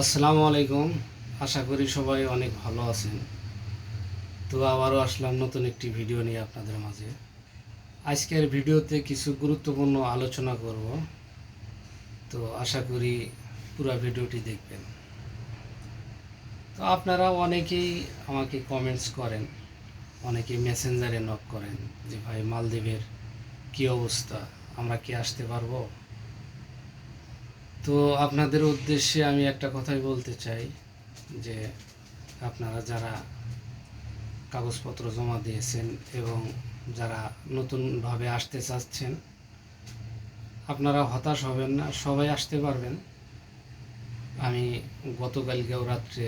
আসসালামু আলাইকুম। আশা করি সবাই অনেক ভালো আছেন। তো আবারও আসলাম নতুন একটি ভিডিও নিয়ে আপনাদের মাঝে। আজকের ভিডিওতে কিছু গুরুত্বপূর্ণ আলোচনা করব। তো আশা করি পুরো ভিডিওটি দেখবেন। তো আপনারা অনেকেই আমাকে কমেন্টস করেন অনেকেই মেসেঞ্জারে নক করেন যে, ভাই, মালদ্বীপের কী অবস্থা? আমরা কি আসতে পারব? তো আপনাদের উদ্দেশ্যে আমি একটা কথাই বলতে চাই যে আপনারা যারা কাগজপত্র জমা দিয়েছেন এবং যারা নতুনভাবে আসতে চাচ্ছেন, আপনারা হতাশ হবেন না, সবাই আসতে পারবেন। আমি গতকালকেও রাত্রে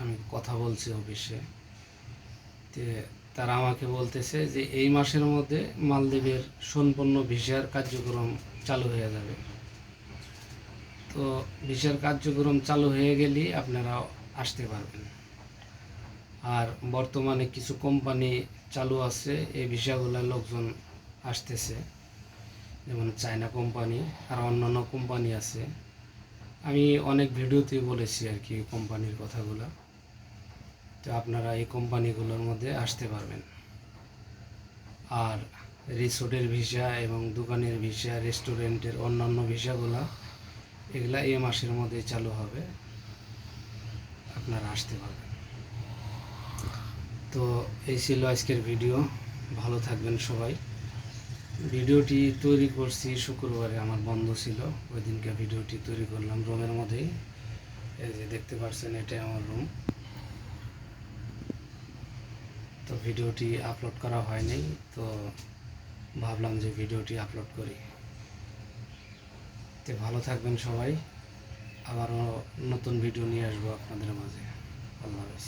আমি কথা বলছি অফিসে তারা আমাকে বলতেছে যে এই মাসের মধ্যে মালদ্বীপের সম্পূর্ণ ভিসার কার্যক্রম চালু হয়ে যাবে। তো ভিসার কার্যক্রম চালু হয়ে গেলেই আপনারা আসতে পারবেন। আর বর্তমানে কিছু কোম্পানি চালু আছে, এই ভিসাগুলো লোকজন আসতেছে। যেমন চায়না কোম্পানি আর অন্যান্য কোম্পানি আছে। আমি অনেক ভিডিওতেই বলেছি আর কি কোম্পানির কথাগুলো। তো আপনারা এই কোম্পানিগুলোর মধ্যে আসতে পারবেন। আর রিসোর্টের ভিসা এবং দোকানের ভিসা রেস্টুরেন্টের অন্যান্য ভিসাগুলো এগুলা এই মাসের মধ্যে চালু হবে। আপনারা আসতে পারবেন। তো এই ছিল আজকের ভিডিও। ভালো থাকবেন সবাই। ভিডিওটি তৈরি করছি শুক্রবারে, আমার বন্ধ ছিল। ওই দিনকে ভিডিওটি তৈরি করলাম রুমের মধ্যেই। এই যে দেখতে পাচ্ছেন এটাই আমার রুম। তো ভিডিওটি আপলোড করা হয়নি, তো ভাবলাম যে ভিডিওটি আপলোড করি। তো ভালো থাকবেন সবাই। আবারও নতুন ভিডিও নিয়ে আসব আপনাদের মাঝে। আল্লাহ হাফেজ।